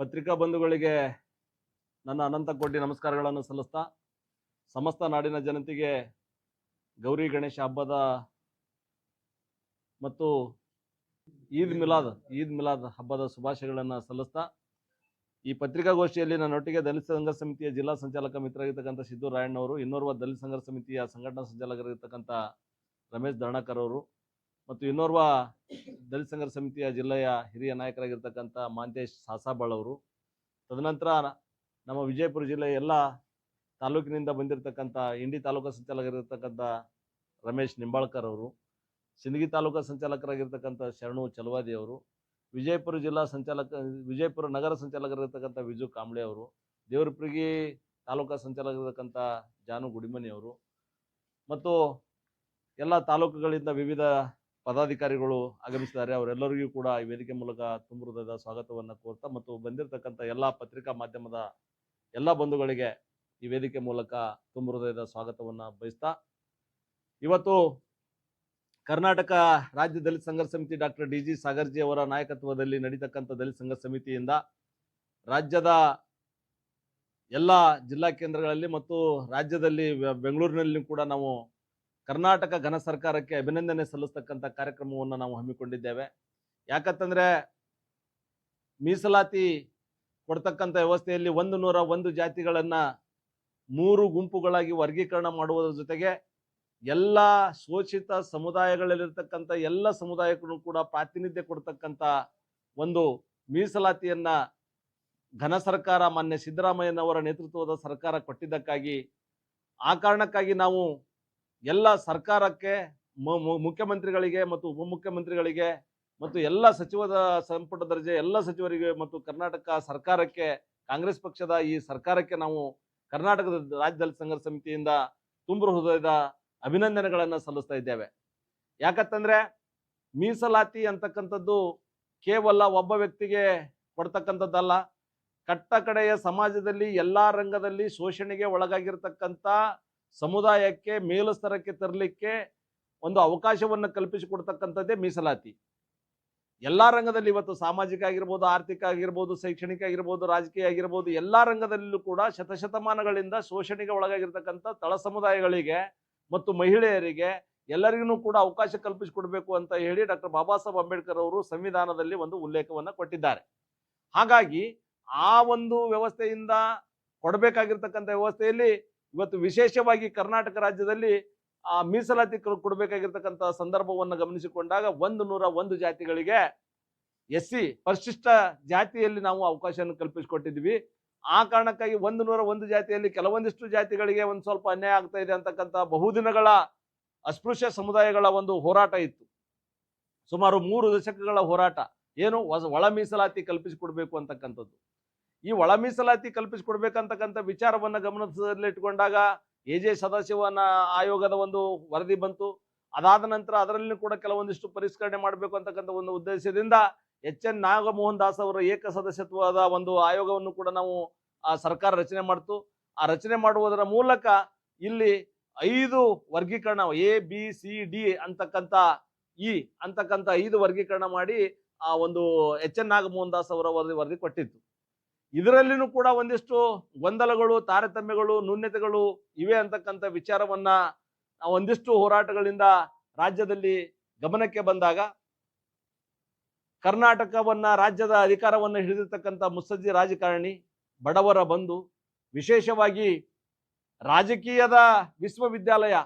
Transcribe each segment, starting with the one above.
ಪತ್ರಿಕಾ ಬಂಧುಗಳಿಗೆ ನನ್ನ ಅನಂತ ಕೋಟಿ ನಮಸ್ಕಾರಗಳನ್ನು ಸಲ್ಲಿಸ್ತಾ ಸಮಸ್ತ ನಾಡಿನ ಜನತೆಗೆ ಗೌರಿ ಗಣೇಶ ಹಬ್ಬದ ಮತ್ತು ಈದ್ ಮಿಲಾದ್ ಈದ್ ಮಿಲಾದ್ ಹಬ್ಬದ ಶುಭಾಶಯಗಳನ್ನು ಸಲ್ಲಿಸ್ತಾ ಈ ಪತ್ರಿಕಾಗೋಷ್ಠಿಯಲ್ಲಿ ನನ್ನೊಟ್ಟಿಗೆ ದಲಿತ ಸಂಘರ್ಷ ಸಮಿತಿಯ ಜಿಲ್ಲಾ ಸಂಚಾಲಕ ಮಿತ್ರರಾಗಿರ್ತಕ್ಕಂಥ ಸಿದ್ದು ರಾಯಣ್ಣವರು, ಇನ್ನೋರ್ವ ದಲಿತ ಸಂಘರ್ಷ ಸಮಿತಿಯ ಸಂಘಟನಾ ಸಂಚಾಲಕರಾಗಿರ್ತಕ್ಕಂಥ ರಮೇಶ್ ದರ್ಣಕರ್ ಅವರು ಮತ್ತು ಇನ್ನೋರ್ವ ದಲಿತ ಸಂಘರ್ಷ ಸಮಿತಿಯ ಜಿಲ್ಲೆಯ ಹಿರಿಯ ನಾಯಕರಾಗಿರ್ತಕ್ಕಂಥ ಮಾಂತೇಶ್ ಸಾಸಾಬಾಳ್ ಅವರು. ತದನಂತರ ನಮ್ಮ ವಿಜಯಪುರ ಜಿಲ್ಲೆಯ ಎಲ್ಲ ತಾಲೂಕಿನಿಂದ ಬಂದಿರತಕ್ಕಂಥ ಇಂಡಿ ತಾಲೂಕಾ ಸಂಚಾಲಕರಿರ್ತಕ್ಕಂಥ ರಮೇಶ್ ನಿಂಬಾಳ್ಕರ್ ಅವರು, ಸಿಂದಗಿ ತಾಲೂಕಾ ಸಂಚಾಲಕರಾಗಿರ್ತಕ್ಕಂಥ ಶರಣು ಚಲವಾದಿ ಅವರು, ವಿಜಯಪುರ ಜಿಲ್ಲಾ ಸಂಚಾಲಕ, ವಿಜಯಪುರ ನಗರ ಸಂಚಾಲಕರಿರ್ತಕ್ಕಂಥ ವಿಜು ಕಾಂಬ್ಳೆ ಅವರು, ದೇವರಪ್ರಿಗಿ ತಾಲೂಕಾ ಸಂಚಾಲಕರಿರ್ತಕ್ಕಂಥ ಜಾನು ಗುಡಿಮನಿ ಅವರು, ಮತ್ತು ಎಲ್ಲ ತಾಲೂಕುಗಳಿಂದ ವಿವಿಧ ಪದಾಧಿಕಾರಿಗಳು ಆಗಮಿಸಿದ್ದಾರೆ. ಅವರೆಲ್ಲರಿಗೂ ಕೂಡ ಈ ವೇದಿಕೆ ಮೂಲಕ ತುಂಬ ಹೃದಯದ ಸ್ವಾಗತವನ್ನು ಕೋರ್ತಾ ಮತ್ತು ಬಂದಿರತಕ್ಕಂಥ ಎಲ್ಲ ಪತ್ರಿಕಾ ಮಾಧ್ಯಮದ ಎಲ್ಲ ಬಂಧುಗಳಿಗೆ ಈ ವೇದಿಕೆ ಮೂಲಕ ತುಂಬ ಹೃದಯದ ಸ್ವಾಗತವನ್ನು ಬಯಸ್ತಾ, ಇವತ್ತು ಕರ್ನಾಟಕ ರಾಜ್ಯ ದಲಿತ ಸಂಘರ್ಷ ಸಮಿತಿ ಡಾಕ್ಟರ್ ಡಿ ಜಿ ಸಾಗರ್ಜಿ ಅವರ ನಾಯಕತ್ವದಲ್ಲಿ ನಡೀತಕ್ಕಂಥ ದಲಿತ ಸಂಘರ್ಷ ಸಮಿತಿಯಿಂದ ರಾಜ್ಯದ ಎಲ್ಲ ಜಿಲ್ಲಾ ಕೇಂದ್ರಗಳಲ್ಲಿ ಮತ್ತು ರಾಜ್ಯದಲ್ಲಿ ಬೆಂಗಳೂರಿನಲ್ಲಿ ಕೂಡ ನಾವು ಕರ್ನಾಟಕ ಘನ ಸರ್ಕಾರಕ್ಕೆ ಅಭಿನಂದನೆ ಸಲ್ಲಿಸ್ತಕ್ಕಂಥ ಕಾರ್ಯಕ್ರಮವನ್ನು ನಾವು ಹಮ್ಮಿಕೊಂಡಿದ್ದೇವೆ. ಯಾಕಂತಂದ್ರೆ ಮೀಸಲಾತಿ ಕೊಡ್ತಕ್ಕಂಥ ವ್ಯವಸ್ಥೆಯಲ್ಲಿ ಒಂದು ನೂರ ಒಂದು ಜಾತಿಗಳನ್ನು ಮೂರು ಗುಂಪುಗಳಾಗಿ ವರ್ಗೀಕರಣ ಮಾಡುವುದರ ಜೊತೆಗೆ ಎಲ್ಲ ಶೋಷಿತ ಸಮುದಾಯಗಳಲ್ಲಿರ್ತಕ್ಕಂಥ ಎಲ್ಲ ಸಮುದಾಯಕ್ಕೂ ಕೂಡ ಪ್ರಾತಿನಿಧ್ಯ ಕೊಡ್ತಕ್ಕಂಥ ಒಂದು ಮೀಸಲಾತಿಯನ್ನ ಘನ ಸರ್ಕಾರ ಮಾನ್ಯ ಸಿದ್ದರಾಮಯ್ಯನವರ ನೇತೃತ್ವದ ಸರ್ಕಾರ ಕೊಟ್ಟಿದ್ದಕ್ಕಾಗಿ ಆ ಕಾರಣಕ್ಕಾಗಿ ನಾವು ಎಲ್ಲ ಸರ್ಕಾರಕ್ಕೆ ಮುಖ್ಯಮಂತ್ರಿಗಳಿಗೆ ಮತ್ತು ಉಪಮುಖ್ಯಮಂತ್ರಿಗಳಿಗೆ ಮತ್ತು ಎಲ್ಲ ಸಚಿವದ ಸಂಪುಟ ದರ್ಜೆ, ಎಲ್ಲ ಸಚಿವರಿಗೆ ಮತ್ತು ಕರ್ನಾಟಕ ಸರ್ಕಾರಕ್ಕೆ, ಕಾಂಗ್ರೆಸ್ ಪಕ್ಷದ ಈ ಸರ್ಕಾರಕ್ಕೆ ನಾವು ಕರ್ನಾಟಕದ ರಾಜ್ಯ ಸಂಘರ್ಷ ಸಮಿತಿಯಿಂದ ತುಂಬು ಹೃದಯದ ಅಭಿನಂದನೆಗಳನ್ನು ಸಲ್ಲಿಸ್ತಾ ಇದ್ದೇವೆ. ಯಾಕಂತಂದ್ರೆ ಮೀಸಲಾತಿ ಅಂತಕ್ಕಂಥದ್ದು ಕೇವಲ ಒಬ್ಬ ವ್ಯಕ್ತಿಗೆ ಕೊಡ್ತಕ್ಕಂಥದ್ದಲ್ಲ. ಕಟ್ಟ ಕಡೆಯ ಸಮಾಜದಲ್ಲಿ ಎಲ್ಲಾ ರಂಗದಲ್ಲಿ ಶೋಷಣೆಗೆ ಒಳಗಾಗಿರ್ತಕ್ಕಂಥ ಸಮುದಾಯಕ್ಕೆ ಮೇಲುಸ್ತರಕ್ಕೆ ತರಲಿಕ್ಕೆ ಒಂದು ಅವಕಾಶವನ್ನು ಕಲ್ಪಿಸಿಕೊಡ್ತಕ್ಕಂಥದ್ದೇ ಮೀಸಲಾತಿ. ಎಲ್ಲ ರಂಗದಲ್ಲಿ ಇವತ್ತು ಸಾಮಾಜಿಕ ಆಗಿರ್ಬೋದು, ಆರ್ಥಿಕ ಆಗಿರ್ಬೋದು, ಶೈಕ್ಷಣಿಕ ಆಗಿರ್ಬೋದು, ರಾಜಕೀಯ ಆಗಿರ್ಬೋದು, ಎಲ್ಲ ರಂಗದಲ್ಲೂ ಕೂಡ ಶತಶತಮಾನಗಳಿಂದ ಶೋಷಣೆಗೆ ಒಳಗಾಗಿರ್ತಕ್ಕಂಥ ತಳ ಸಮುದಾಯಗಳಿಗೆ ಮತ್ತು ಮಹಿಳೆಯರಿಗೆ ಎಲ್ಲರಿಗೂ ಕೂಡ ಅವಕಾಶ ಕಲ್ಪಿಸಿಕೊಡ್ಬೇಕು ಅಂತ ಹೇಳಿ ಡಾಕ್ಟರ್ ಬಾಬಾ ಸಾಹೇಬ್ ಅಂಬೇಡ್ಕರ್ ಅವರು ಸಂವಿಧಾನದಲ್ಲಿ ಒಂದು ಉಲ್ಲೇಖವನ್ನು ಕೊಟ್ಟಿದ್ದಾರೆ. ಹಾಗಾಗಿ ಆ ಒಂದು ವ್ಯವಸ್ಥೆಯಿಂದ ಕೊಡಬೇಕಾಗಿರ್ತಕ್ಕಂಥ ವ್ಯವಸ್ಥೆಯಲ್ಲಿ ಇವತ್ತು ವಿಶೇಷವಾಗಿ ಕರ್ನಾಟಕ ರಾಜ್ಯದಲ್ಲಿ ಆ ಮೀಸಲಾತಿ ಕೊಡಬೇಕಾಗಿರ್ತಕ್ಕಂಥ ಸಂದರ್ಭವನ್ನು ಗಮನಿಸಿಕೊಂಡಾಗ ಒಂದು ನೂರ ಒಂದು ಜಾತಿಗಳಿಗೆ ಎಸ್ ಸಿ ಪರಿಶಿಷ್ಟ ಜಾತಿಯಲ್ಲಿ ನಾವು ಅವಕಾಶವನ್ನು ಕಲ್ಪಿಸಿಕೊಟ್ಟಿದ್ವಿ ಆ ಕಾರಣಕ್ಕಾಗಿ ಒಂದು ನೂರ ಒಂದು ಜಾತಿಯಲ್ಲಿ ಕೆಲವೊಂದಿಷ್ಟು ಜಾತಿಗಳಿಗೆ ಒಂದು ಸ್ವಲ್ಪ ಅನ್ಯಾಯ ಆಗ್ತಾ ಇದೆ ಅಂತಕ್ಕಂಥ ಬಹುದಿನಗಳ ಅಸ್ಪೃಶ್ಯ ಸಮುದಾಯಗಳ ಒಂದು ಹೋರಾಟ ಇತ್ತು. ಸುಮಾರು ಮೂರು ದಶಕಗಳ ಹೋರಾಟ. ಏನು ಒಳ ಮೀಸಲಾತಿ ಕಲ್ಪಿಸಿಕೊಡ್ಬೇಕು ಅಂತಕ್ಕಂಥದ್ದು. ಈ ಒಳ ಮೀಸಲಾತಿ ಕಲ್ಪಿಸಿಕೊಡ್ಬೇಕಂತಕ್ಕಂಥ ವಿಚಾರವನ್ನ ಗಮನದಲ್ಲಿಟ್ಟುಕೊಂಡಾಗ ಎ ಜೆ ಸದಾಶಿವನ ಆಯೋಗದ ಒಂದು ವರದಿ ಬಂತು. ಅದಾದ ನಂತರ ಅದರಲ್ಲಿ ಕೂಡ ಕೆಲವೊಂದಿಷ್ಟು ಪರಿಷ್ಕರಣೆ ಮಾಡಬೇಕು ಅಂತಕ್ಕಂಥ ಒಂದು ಉದ್ದೇಶದಿಂದ ಎಚ್ ಎನ್ ನಾಗಮೋಹನ್ ದಾಸ್ ಅವರ ಏಕ ಸದಸ್ಯತ್ವದ ಒಂದು ಆಯೋಗವನ್ನು ಕೂಡ ನಾವು, ಆ, ಸರ್ಕಾರ ರಚನೆ ಮಾಡ್ತು. ಆ ರಚನೆ ಮಾಡುವುದರ ಮೂಲಕ ಇಲ್ಲಿ ಐದು ವರ್ಗೀಕರಣ ಎ, ಬಿ, ಸಿ, ಡಿ ಅಂತಕ್ಕಂಥ ಇ ಅಂತಕ್ಕಂಥ ಐದು ವರ್ಗೀಕರಣ ಮಾಡಿ, ಆ, ಒಂದು ಎಚ್ ಎನ್ ನಾಗಮೋಹನ್ ದಾಸ್ ಅವರ ವರದಿ ವರದಿ ಕೊಟ್ಟಿತ್ತು. ಇದರಲ್ಲಿನೂ ಕೂಡ ಒಂದಿಷ್ಟು ಗೊಂದಲಗಳು, ತಾರತಮ್ಯಗಳು ನ್ಯೂನ್ಯತೆಗಳು ಇವೆ ಅಂತಕ್ಕಂಥ ವಿಚಾರವನ್ನ ಒಂದಿಷ್ಟು ಹೋರಾಟಗಳಿಂದ ರಾಜ್ಯದಲ್ಲಿ ಗಮನಕ್ಕೆ ಬಂದಾಗ, ಕರ್ನಾಟಕವನ್ನ, ರಾಜ್ಯದ ಅಧಿಕಾರವನ್ನು ಹಿಡಿದಿರ್ತಕ್ಕಂಥ ಮುಸ್ಸದ್ದಿ ರಾಜಕಾರಣಿ ಬಡವರ ಬಂದು ವಿಶೇಷವಾಗಿ ರಾಜಕೀಯದ ವಿಶ್ವವಿದ್ಯಾಲಯ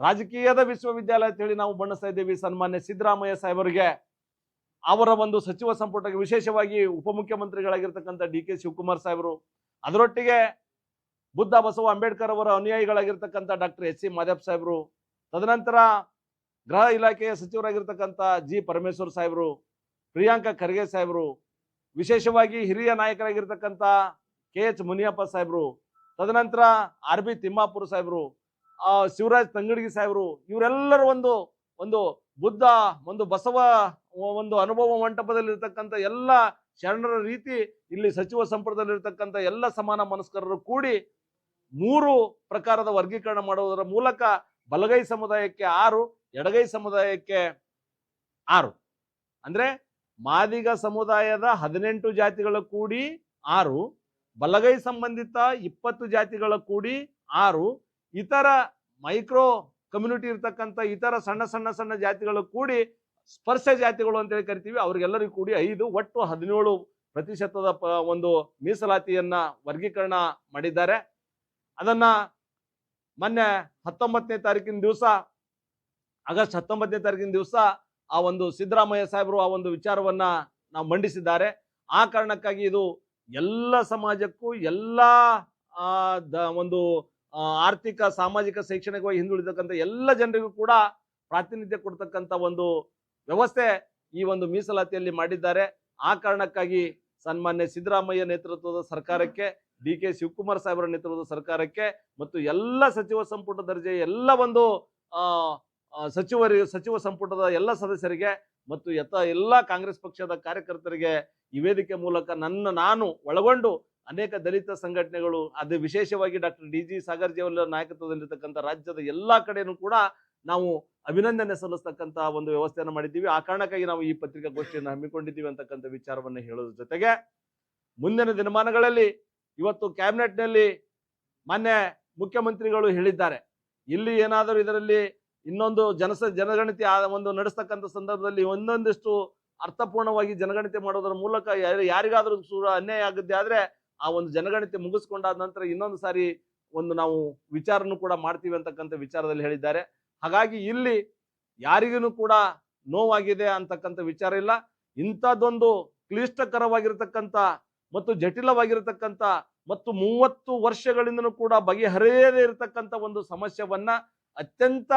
ರಾಜಕೀಯದ ವಿಶ್ವವಿದ್ಯಾಲಯ ಅಂತ ಹೇಳಿ ನಾವು ಬಣ್ಣಿಸ್ತಾ ಇದ್ದೀವಿ ಸನ್ಮಾನ್ಯ ಸಿದ್ದರಾಮಯ್ಯ ಸಾಹೇಬರಿಗೆ. ಅವರ ಒಂದು ಸಚಿವ ಸಂಪುಟಕ್ಕೆ ವಿಶೇಷವಾಗಿ ಉಪಮುಖ್ಯಮಂತ್ರಿಗಳಾಗಿರ್ತಕ್ಕಂಥ ಡಿ ಕೆ ಶಿವಕುಮಾರ್ ಸಾಹೇಬರು, ಅದರೊಟ್ಟಿಗೆ ಬುದ್ಧ ಬಸವ ಅಂಬೇಡ್ಕರ್ ಅವರ ಅನುಯಾಯಿಗಳಾಗಿರ್ತಕ್ಕಂಥ ಡಾಕ್ಟರ್ ಎಸ್ ಸಿ ಮಾದೇವ್ ಸಾಹೇಬರು, ತದನಂತರ ಗೃಹ ಇಲಾಖೆಯ ಸಚಿವರಾಗಿರ್ತಕ್ಕಂಥ ಜಿ ಪರಮೇಶ್ವರ್ ಸಾಹೇಬರು, ಪ್ರಿಯಾಂಕಾ ಖರ್ಗೆ ಸಾಹೇಬರು, ವಿಶೇಷವಾಗಿ ಹಿರಿಯ ನಾಯಕರಾಗಿರ್ತಕ್ಕಂಥ ಕೆ ಎಚ್ ಮುನಿಯಪ್ಪ ಸಾಹೇಬರು, ತದನಂತರ ಆರ್ ಬಿ ತಿಮ್ಮಾಪುರ ಸಾಹೇಬರು ಶಿವರಾಜ್ ತಂಗಡಗಿ ಸಾಹೇಬರು, ಇವರೆಲ್ಲರ ಒಂದು ಒಂದು ಬುದ್ಧ, ಒಂದು ಬಸವ, ಒಂದು ಅನುಭವ ಮಂಟಪದಲ್ಲಿರ್ತಕ್ಕಂಥ ಎಲ್ಲ ಶರಣರ ರೀತಿ, ಇಲ್ಲಿ ಸಚಿವ ಸಂಪುಟದಲ್ಲಿರ್ತಕ್ಕಂಥ ಎಲ್ಲ ಸಮಾನ ಮನಸ್ಕರರು ಕೂಡಿ ಮೂರು ಪ್ರಕಾರದ ವರ್ಗೀಕರಣ ಮಾಡುವುದರ ಮೂಲಕ ಬಲಗೈ ಸಮುದಾಯಕ್ಕೆ ಆರು, ಎಡಗೈ ಸಮುದಾಯಕ್ಕೆ ಆರು. ಅಂದ್ರೆ ಮಾದಿಗ ಸಮುದಾಯದ ಹದಿನೆಂಟು ಜಾತಿಗಳ ಕೂಡಿ ಆರು, ಬಲಗೈ ಸಂಬಂಧಿತ ಇಪ್ಪತ್ತು ಜಾತಿಗಳ ಕೂಡಿ ಆರು, ಇತರ ಮೈಕ್ರೋ ಕಮ್ಯುನಿಟಿ ಇರ್ತಕ್ಕಂಥ ಇತರ ಸಣ್ಣ ಸಣ್ಣ ಸಣ್ಣ ಜಾತಿಗಳು ಕೂಡಿ ಸ್ಪರ್ಶ ಜಾತಿಗಳು ಅಂತೇಳಿ ಕರಿತೀವಿ. ಅವ್ರಿಗೆಲ್ಲರಿಗೂ ಕೂಡಿ ಐದು, ಒಟ್ಟು ಹದಿನೇಳು ಪ್ರತಿಶತದ ಒಂದು ಮೀಸಲಾತಿಯನ್ನ ವರ್ಗೀಕರಣ ಮಾಡಿದ್ದಾರೆ. ಅದನ್ನ ಮೊನ್ನೆ ಹತ್ತೊಂಬತ್ತನೇ ತಾರೀಕಿನ ದಿವಸ, ಆಗಸ್ಟ್ ಹತ್ತೊಂಬತ್ತನೇ ತಾರೀಕಿನ ದಿವಸ ಆ ಒಂದು ಸಿದ್ದರಾಮಯ್ಯ ಸಾಹೇಬರು ಆ ಒಂದು ವಿಚಾರವನ್ನ ನಾವು ಮಂಡಿಸಿದ್ದಾರೆ. ಆ ಕಾರಣಕ್ಕಾಗಿ ಇದು ಎಲ್ಲ ಸಮಾಜಕ್ಕೂ ಎಲ್ಲ ಒಂದು ಆರ್ಥಿಕ, ಸಾಮಾಜಿಕ ಶೈಕ್ಷಣಿಕವಾಗಿ ಹಿಂದುಳಿದಕ್ಕಂಥ ಎಲ್ಲ ಜನರಿಗೂ ಕೂಡ ಪ್ರಾತಿನಿಧ್ಯ ಕೊಡ್ತಕ್ಕಂಥ ಒಂದು ವ್ಯವಸ್ಥೆ ಈ ಒಂದು ಮೀಸಲಾತಿಯಲ್ಲಿ ಮಾಡಿದ್ದಾರೆ. ಆ ಕಾರಣಕ್ಕಾಗಿ ಸನ್ಮಾನ್ಯ ಸಿದ್ದರಾಮಯ್ಯ ನೇತೃತ್ವದ ಸರ್ಕಾರಕ್ಕೆ, ಡಿ ಕೆ ಶಿವಕುಮಾರ್ ಸಾಹೇಬರ ನೇತೃತ್ವದ ಸರ್ಕಾರಕ್ಕೆ ಮತ್ತು ಎಲ್ಲ ಸಚಿವ ಸಂಪುಟ ದರ್ಜೆಯ ಎಲ್ಲ ಒಂದು ಸಚಿವರಿಗೆ ಸಚಿವ ಸಂಪುಟದ ಎಲ್ಲ ಸದಸ್ಯರಿಗೆ ಮತ್ತು ಯಥ ಎಲ್ಲ ಕಾಂಗ್ರೆಸ್ ಪಕ್ಷದ ಕಾರ್ಯಕರ್ತರಿಗೆ ಈ ವೇದಿಕೆ ಮೂಲಕ ನನ್ನ, ನಾನು ಒಳಗೊಂಡು ಅನೇಕ ದಲಿತ ಸಂಘಟನೆಗಳು, ಅದು ವಿಶೇಷವಾಗಿ ಡಾಕ್ಟರ್ ಡಿ ಜಿ ಸಾಗರ್ ಜೇವಲ ನಾಯಕತ್ವದಲ್ಲಿರ್ತಕ್ಕಂಥ ರಾಜ್ಯದ ಎಲ್ಲಾ ಕಡೆನೂ ಕೂಡ ನಾವು ಅಭಿನಂದನೆ ಸಲ್ಲಿಸ್ತಕ್ಕಂಥ ಒಂದು ವ್ಯವಸ್ಥೆಯನ್ನು ಮಾಡಿದ್ದೀವಿ. ಆ ಕಾರಣಕ್ಕಾಗಿ ನಾವು ಈ ಪತ್ರಿಕಾಗೋಷ್ಠಿಯನ್ನು ಹಮ್ಮಿಕೊಂಡಿದ್ದೀವಿ ಅಂತಕ್ಕಂಥ ವಿಚಾರವನ್ನು ಹೇಳೋದ್ರ ಜೊತೆಗೆ ಮುಂದಿನ ದಿನಮಾನಗಳಲ್ಲಿ ಇವತ್ತು ಕ್ಯಾಬಿನೆಟ್ನಲ್ಲಿ ಮಾನ್ಯ ಮುಖ್ಯಮಂತ್ರಿಗಳು ಹೇಳಿದ್ದಾರೆ. ಇಲ್ಲಿ ಏನಾದರೂ ಇದರಲ್ಲಿ ಇನ್ನೊಂದು ಜನಸ, ಜನಗಣತಿ ಆ ಒಂದು ನಡೆಸ್ತಕ್ಕಂಥ ಸಂದರ್ಭದಲ್ಲಿ ಒಂದೊಂದಿಷ್ಟು ಅರ್ಥಪೂರ್ಣವಾಗಿ ಜನಗಣತಿ ಮಾಡೋದ್ರ ಮೂಲಕ ಯಾರಿಗಾದರೂ ಅನ್ಯಾಯ ಆಗದ್ದೇ ಆದ್ರೆ ಆ ಒಂದು ಜನಗಣತಿ ಮುಗಿಸ್ಕೊಂಡಾದ ನಂತರ ಇನ್ನೊಂದು ಸಾರಿ ಒಂದು ನಾವು ವಿಚಾರನೂ ಕೂಡ ಮಾಡ್ತೀವಿ ಅಂತಕ್ಕಂಥ ವಿಚಾರದಲ್ಲಿ ಹೇಳಿದ್ದಾರೆ. ಹಾಗಾಗಿ ಇಲ್ಲಿ ಯಾರಿಗೂ ಕೂಡ ನೋವಾಗಿದೆ ಅಂತಕ್ಕಂಥ ವಿಚಾರ ಇಲ್ಲ. ಇಂಥದ್ದೊಂದು ಕ್ಲಿಷ್ಟಕರವಾಗಿರತಕ್ಕಂಥ ಮತ್ತು ಜಟಿಲವಾಗಿರತಕ್ಕಂಥ ಮತ್ತು ಮೂವತ್ತು ವರ್ಷಗಳಿಂದನೂ ಕೂಡ ಬಗೆಹರಿಯದೇ ಇರತಕ್ಕಂಥ ಒಂದು ಸಮಸ್ಯೆವನ್ನ ಅತ್ಯಂತ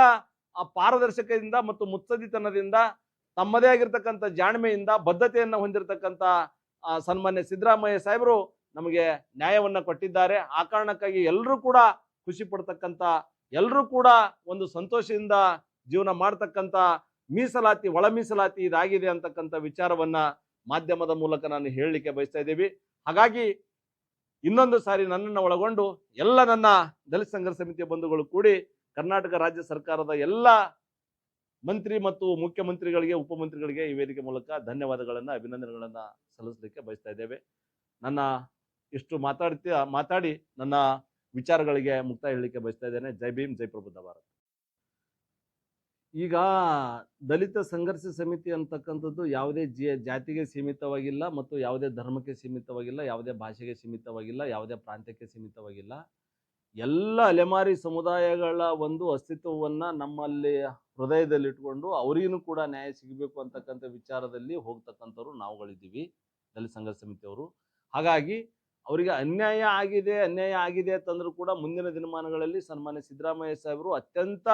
ಆ ಪಾರದರ್ಶಕದಿಂದ ಮತ್ತು ಮುತ್ಸದಿತನದಿಂದ ತಮ್ಮದೇ ಆಗಿರ್ತಕ್ಕಂಥ ಜಾಣ್ಮೆಯಿಂದ ಬದ್ಧತೆಯನ್ನು ಹೊಂದಿರತಕ್ಕಂಥ ಸನ್ಮಾನ್ಯ ಸಿದ್ದರಾಮಯ್ಯ ಸಾಹೇಬರು ನಮಗೆ ನ್ಯಾಯವನ್ನ ಕೊಟ್ಟಿದ್ದಾರೆ. ಆ ಕಾರಣಕ್ಕಾಗಿ ಎಲ್ಲರೂ ಕೂಡ ಖುಷಿ ಪಡ್ತಕ್ಕಂಥ ಎಲ್ಲರೂ ಕೂಡ ಒಂದು ಸಂತೋಷದಿಂದ ಜೀವನ ಮಾಡ್ತಕ್ಕಂಥ ಮೀಸಲಾತಿ, ಒಳ ಮೀಸಲಾತಿ ಇದಾಗಿದೆ ಅಂತಕ್ಕಂಥ ವಿಚಾರವನ್ನ ಮಾಧ್ಯಮದ ಮೂಲಕ ನಾನು ಹೇಳಲಿಕ್ಕೆ ಬಯಸ್ತಾ ಇದ್ದೀವಿ. ಹಾಗಾಗಿ ಇನ್ನೊಂದು ಸಾರಿ ನನ್ನನ್ನು ಒಳಗೊಂಡು ಎಲ್ಲ ನನ್ನ ದಲಿತ ಸಂಘರ್ಷ ಸಮಿತಿ ಬಂಧುಗಳು ಕೂಡಿ ಕರ್ನಾಟಕ ರಾಜ್ಯ ಸರ್ಕಾರದ ಎಲ್ಲ ಮಂತ್ರಿ ಮತ್ತು ಮುಖ್ಯಮಂತ್ರಿಗಳಿಗೆ, ಉಪಮಂತ್ರಿಗಳಿಗೆ ಈ ವೇದಿಕೆ ಮೂಲಕ ಧನ್ಯವಾದಗಳನ್ನ, ಅಭಿನಂದನೆಗಳನ್ನ ಸಲ್ಲಿಸಲಿಕ್ಕೆ ಬಯಸ್ತಾ ಇದ್ದೇವೆ. ನನ್ನ ಇಷ್ಟು ಮಾತಾಡ್ತೀಯ ಮಾತಾಡಿ ನನ್ನ ವಿಚಾರಗಳಿಗೆ ಮುಕ್ತಾಯ ಹೇಳಲಿಕ್ಕೆ ಬಯಸ್ತಾ ಇದ್ದೇನೆ. ಜೈ ಭೀಮ್, ಜೈ ಪ್ರಬುದ್ಧ ಭಾರತ್. ಈಗ ದಲಿತ ಸಂಘರ್ಷ ಸಮಿತಿ ಅಂತಕ್ಕಂಥದ್ದು ಯಾವುದೇ ಜಿ- ಜಾತಿಗೆ ಸೀಮಿತವಾಗಿಲ್ಲ ಮತ್ತು ಯಾವುದೇ ಧರ್ಮಕ್ಕೆ ಸೀಮಿತವಾಗಿಲ್ಲ, ಯಾವುದೇ ಭಾಷೆಗೆ ಸೀಮಿತವಾಗಿಲ್ಲ, ಯಾವುದೇ ಪ್ರಾಂತ್ಯಕ್ಕೆ ಸೀಮಿತವಾಗಿಲ್ಲ. ಎಲ್ಲ ಅಲೆಮಾರಿ ಸಮುದಾಯಗಳ ಒಂದು ಅಸ್ತಿತ್ವವನ್ನ ನಮ್ಮಲ್ಲಿ ಹೃದಯದಲ್ಲಿಟ್ಕೊಂಡು ಅವರಿಗೂ ಕೂಡ ನ್ಯಾಯ ಸಿಗಬೇಕು ಅಂತಕ್ಕಂಥ ವಿಚಾರದಲ್ಲಿ ಹೋಗ್ತಕ್ಕಂಥವ್ರು ನಾವುಗಳಿದ್ದೀವಿ, ದಲಿತ ಸಂಘರ್ಷ ಸಮಿತಿಯವರು. ಹಾಗಾಗಿ ಅವರಿಗೆ ಅನ್ಯಾಯ ಆಗಿದೆ ಅನ್ಯಾಯ ಆಗಿದೆ ಅಂತಂದ್ರೂ ಕೂಡ ಮುಂದಿನ ದಿನಮಾನಗಳಲ್ಲಿ ಸನ್ಮಾನ್ಯ ಸಿದ್ದರಾಮಯ್ಯ ಸಾಹೇಬರು ಅತ್ಯಂತ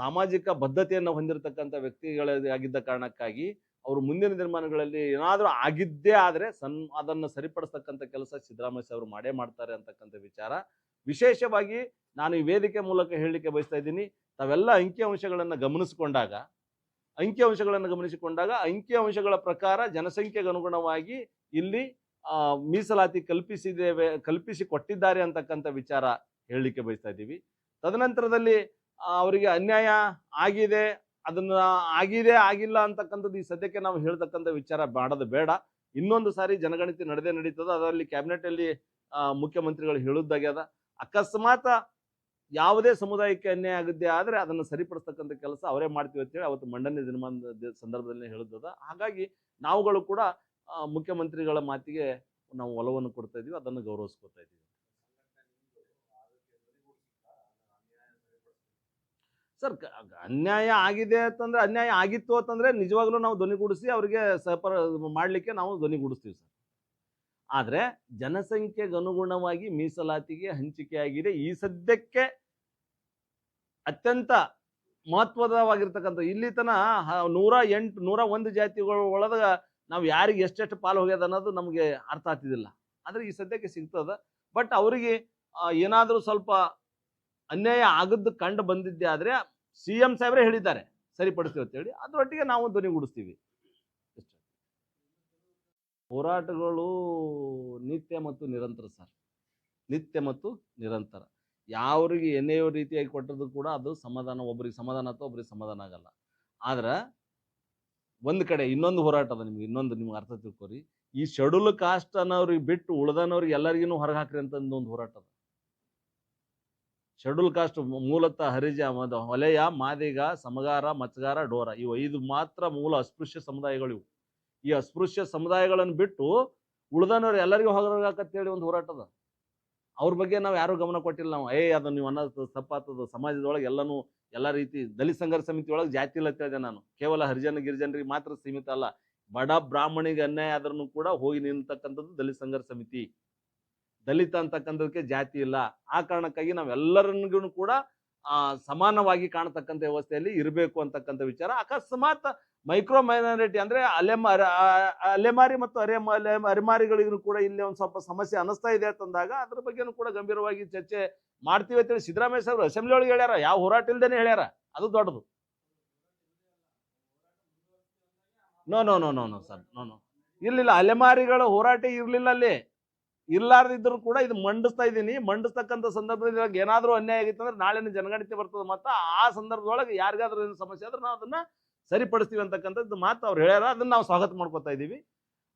ಸಾಮಾಜಿಕ ಬದ್ಧತೆಯನ್ನು ಹೊಂದಿರತಕ್ಕಂಥ ವ್ಯಕ್ತಿಗಳಾಗಿದ್ದ ಕಾರಣಕ್ಕಾಗಿ ಅವರು ಮುಂದಿನ ದಿನಮಾನಗಳಲ್ಲಿ ಏನಾದರೂ ಆಗಿದ್ದೇ ಆದರೆ ಸನ್, ಅದನ್ನು ಸರಿಪಡಿಸ್ತಕ್ಕಂಥ ಕೆಲಸ ಸಿದ್ದರಾಮಯ್ಯ ಸಾಹೇಬರು ಮಾಡೇ ಮಾಡ್ತಾರೆ ಅಂತಕ್ಕಂಥ ವಿಚಾರ. ವಿಶೇಷವಾಗಿ ನಾನು ಈ ವೇದಿಕೆ ಮೂಲಕ ಹೇಳಲಿಕ್ಕೆ ಬಯಸ್ತಾ ಇದ್ದೀನಿ, ತಾವೆಲ್ಲ ಅಂಕಿಅಂಶಗಳನ್ನು ಗಮನಿಸಿಕೊಂಡಾಗ ಅಂಕಿಅಂಶಗಳನ್ನು ಗಮನಿಸಿಕೊಂಡಾಗ ಅಂಕಿಅಂಶಗಳ ಪ್ರಕಾರ ಜನಸಂಖ್ಯೆಗೆ ಅನುಗುಣವಾಗಿ ಇಲ್ಲಿ ಮೀಸಲಾತಿ ಕಲ್ಪಿಸಿದ್ದೇವೆ ಕಲ್ಪಿಸಿ ಕೊಟ್ಟಿದ್ದಾರೆ ಅಂತಕ್ಕಂಥ ವಿಚಾರ ಹೇಳಲಿಕ್ಕೆ ಬಯಸ್ತಾ ಇದ್ದೀವಿ. ತದನಂತರದಲ್ಲಿ ಅವರಿಗೆ ಅನ್ಯಾಯ ಆಗಿದೆ ಅದನ್ನ ಆಗಿದೆ ಆಗಿಲ್ಲ ಅಂತಕ್ಕಂಥದ್ದು ಈ ಸದ್ಯಕ್ಕೆ ನಾವು ಹೇಳ್ತಕ್ಕಂಥ ವಿಚಾರ ಮಾಡೋದು ಬೇಡ. ಇನ್ನೊಂದು ಸಾರಿ ಜನಗಣತಿ ನಡೆದೇ ನಡೀತದ ಅದರಲ್ಲಿ ಕ್ಯಾಬಿನೆಟ್ ಅಲ್ಲಿ ಆ, ಮುಖ್ಯಮಂತ್ರಿಗಳು ಹೇಳುದಾಗ್ಯದ ಅಕಸ್ಮಾತ್ ಯಾವುದೇ ಸಮುದಾಯಕ್ಕೆ ಅನ್ಯಾಯ ಆಗುತ್ತೆ ಆದರೆ ಅದನ್ನು ಸರಿಪಡಿಸ್ತಕ್ಕಂಥ ಕೆಲಸ ಅವರೇ ಮಾಡ್ತೀವಿ ಅಂತೇಳಿ ಅವತ್ತು ಮಂಡನೆ ದಿನಮಾನದ ಸಂದರ್ಭದಲ್ಲಿ ಹೇಳಿದ್ದದ ಹಾಗಾಗಿ ನಾವುಗಳು ಕೂಡ ಮುಖ್ಯಮಂತ್ರಿಗಳ ಮಾತಿಗೆ ನಾವು ಒಲವನ್ನು ಕೊಡ್ತಾ ಇದೀವಿ, ಅದನ್ನು ಗೌರವಿಸ್ಕೊತಾ ಇದೀವಿ. ಸರ್ ಅನ್ಯಾಯ ಆಗಿದೆ ಅಂತಂದ್ರೆ, ಅನ್ಯಾಯ ಆಗಿತ್ತು ಅಂತಂದ್ರೆ ನಿಜವಾಗ್ಲೂ ನಾವು ಧ್ವನಿಗೂಡಿಸಿ ಅವರಿಗೆ ಸಹಪರ, ಮಾಡ್ಲಿಕ್ಕೆ ನಾವು ಧ್ವನಿಗೂಡಿಸ್ತೀವಿ ಸರ್. ಆದ್ರೆ ಜನಸಂಖ್ಯೆಗೆ ಅನುಗುಣವಾಗಿ ಮೀಸಲಾತಿಗೆ ಹಂಚಿಕೆಯಾಗಿದೆ. ಈ ಸದ್ಯಕ್ಕೆ ಅತ್ಯಂತ ಮಹತ್ವದವಾಗಿರ್ತಕ್ಕಂಥ, ಇಲ್ಲಿ ತನ ನೂರ ಎಂಟು, ನೂರ ಒಂದು ಜಾತಿಗಳ ಒಳಗ ನಾವು ಯಾರಿಗೆ ಎಷ್ಟೆಷ್ಟು ಪಾಲು ಹೋಗ್ಯದ ಅನ್ನೋದು ನಮಗೆ ಅರ್ಥ ಆಗ್ತಿದ್ದಿಲ್ಲ ಆದ್ರೆ ಈ ಸದ್ಯಕ್ಕೆ ಸಿಗ್ತದ. ಬಟ್ ಅವರಿಗೆ ಏನಾದರೂ ಸ್ವಲ್ಪ ಅನ್ಯಾಯ ಆಗದ್ದು ಕಂಡು ಬಂದಿದ್ದೆ ಆದರೆ ಸಿ ಎಂ ಸಾಹೇಬ್ರೆ ಹೇಳಿದ್ದಾರೆ. ಸರಿಪಡಿಸ್ತೀವಿ ಅಂತೇಳಿ ಅದರೊಟ್ಟಿಗೆ ನಾವು ಧ್ವನಿಗೂಡಿಸ್ತೀವಿ. ಹೋರಾಟಗಳು ನಿತ್ಯ ಮತ್ತು ನಿರಂತರ ಸರ್. ನಿತ್ಯ ಮತ್ತು ನಿರಂತರ. ಯಾವ್ರಿಗೆ ಏನೇ ರೀತಿಯಾಗಿ ಕೊಟ್ಟದ್ದು ಕೂಡ ಅದು ಸಮಾಧಾನ ಒಬ್ಬರಿಗೆ ಸಮಾಧಾನ ಅಥವಾ ಒಬ್ಬರಿಗೆ ಸಮಾಧಾನ ಆಗಲ್ಲ. ಆದ್ರೆ ಒಂದ್ ಕಡೆ ಇನ್ನೊಂದು ಹೋರಾಟ ಅದ ನಿಮ್ಗೆ, ಇನ್ನೊಂದು ನಿಮ್ಗೆ ಅರ್ಥ ತಿಳ್ಕೊರಿ. ಈ ಶೆಡ್ಯೂಲ್ ಕಾಸ್ಟ್ ಅನ್ನೋರಿಗೆ ಬಿಟ್ಟು ಉಳ್ದನವ್ರಿಗೆ ಎಲ್ಲರಿಗೂ ಹೊರಗೆ ಹಾಕ್ರಿ ಅಂತ ಒಂದು ಹೋರಾಟ ಅದ. ಶೆಡ್ಯೂಲ್ ಕಾಸ್ಟ್ ಮೂಲತಃ ಹರಿಜ ಹೊಲೆಯ, ಮಾದಿಗ, ಸಮಗಾರ ಮಚ್ಗಾರ ಡೋರ ಇವು ಐದು ಮಾತ್ರ ಮೂಲ ಅಸ್ಪೃಶ್ಯ ಸಮುದಾಯಗಳು ಇವು. ಈ ಅಸ್ಪೃಶ್ಯ ಸಮುದಾಯಗಳನ್ನು ಬಿಟ್ಟು ಉಳ್ದನವ್ರು ಎಲ್ಲರಿಗೂ ಹೊರಗೆ ಹಾಕತ್ತೇಳಿ ಒಂದು ಹೋರಾಟ ಅದ. ಅವ್ರ ಬಗ್ಗೆ ನಾವು ಯಾರು ಗಮನ ಕೊಟ್ಟಿಲ್ಲ ನಾವು. ಏ ಅದು ನೀವು ಅನ್ನೋದು ತಪ್ಪಾತದ, ಸಮಾಜದೊಳಗೆ ಎಲ್ಲನೂ ಎಲ್ಲ ರೀತಿ ದಲಿತ ಸಂಘರ್ಷ ಸಮಿತಿ ಒಳಗೆ ಜಾತಿ ಇಲ್ಲ ಹೇಳಿದೆ ನಾನು. ಕೇವಲ ಹರಿಜನ, ಗಿರಿಜನರಿಗೆ ಮಾತ್ರ ಸೀಮಿತ ಅಲ್ಲ. ಬಡ ಬ್ರಾಹ್ಮಣಿಗೆ ಅನ್ಯಾಯ ಆದ್ರೂ ಕೂಡ ಹೋಗಿ ನಿಂತಕ್ಕಂಥದ್ದು ದಲಿತ ಸಂಘರ್ಷ ಸಮಿತಿ. ದಲಿತ ಅಂತಕ್ಕಂಥದಕ್ಕೆ ಜಾತಿ ಇಲ್ಲ. ಆ ಕಾರಣಕ್ಕಾಗಿ ನಾವೆಲ್ಲರನ್ಗೂ ಕೂಡ ಸಮಾನವಾಗಿ ಕಾಣತಕ್ಕಂಥ ವ್ಯವಸ್ಥೆಯಲ್ಲಿ ಇರಬೇಕು ಅಂತಕ್ಕಂಥ ವಿಚಾರ. ಅಕಸ್ಮಾತ್ ಮೈಕ್ರೋ ಮೈನಾರಿಟಿ ಅಂದ್ರೆ ಅಲೆಮಾರಿ ಅಲೆಮಾರಿ ಮತ್ತು ಅರೆಮ ಅಲೆ, ಅರೆಮಾರಿಗಳಿಗೂ ಕೂಡ ಇಲ್ಲಿ ಒಂದು ಸ್ವಲ್ಪ ಸಮಸ್ಯೆ ಅನಿಸ್ತಾ ಇದೆ ಅಂತಂದಾಗ ಅದ್ರ ಬಗ್ಗೆನೂ ಕೂಡ ಗಂಭೀರವಾಗಿ ಚರ್ಚೆ ಮಾಡ್ತೀವಿ ಅಂತೇಳಿ ಸಿದ್ದರಾಮಯ್ಯ ಸಾಹೇಬ್ರು ಅಸೆಂಬ್ಲಿ ಒಳಗೆ ಹೇಳ್ಯಾರ. ಯಾವ ಹೋರಾಟ ಇಲ್ದೇನೆ ಹೇಳ್ಯಾರ. ಅದು ದೊಡ್ಡದು. No no no no no sir no no ಇರಲಿಲ್ಲ. ಅಲೆಮಾರಿಗಳ ಹೋರಾಟ ಇರಲಿಲ್ಲ ಅಲ್ಲಿ. ಇರ್ಲಾರ್ದಿದ್ರು ಕೂಡ ಇದು ಮಂಡಿಸ್ತಾ ಇದ್ದೀನಿ. ಮಂಡಿಸ್ತಕ್ಕಂಥ ಸಂದರ್ಭದಲ್ಲಿ ಏನಾದರೂ ಅನ್ಯಾಯ ಆಗಿತ್ತು ಅಂದ್ರೆ ನಾಳೆನ ಜನಗಣತಿ ಬರ್ತದೆ ಮತ್ತು ಆ ಸಂದರ್ಭದೊಳಗೆ ಯಾರಿಗಾದ್ರೂ ಏನು ಸಮಸ್ಯೆ ಆದ್ರೆ ನಾವು ಅದನ್ನ ಸರಿಪಡಿಸ್ತೀವಿ ಅಂತಕ್ಕಂಥದ್ದು ಮಾತು ಅವ್ರು ಹೇಳ್ಯಾರ. ಅದನ್ನ ನಾವು ಸ್ವಾಗತ ಮಾಡ್ಕೊತಾ ಇದ್ದೀವಿ.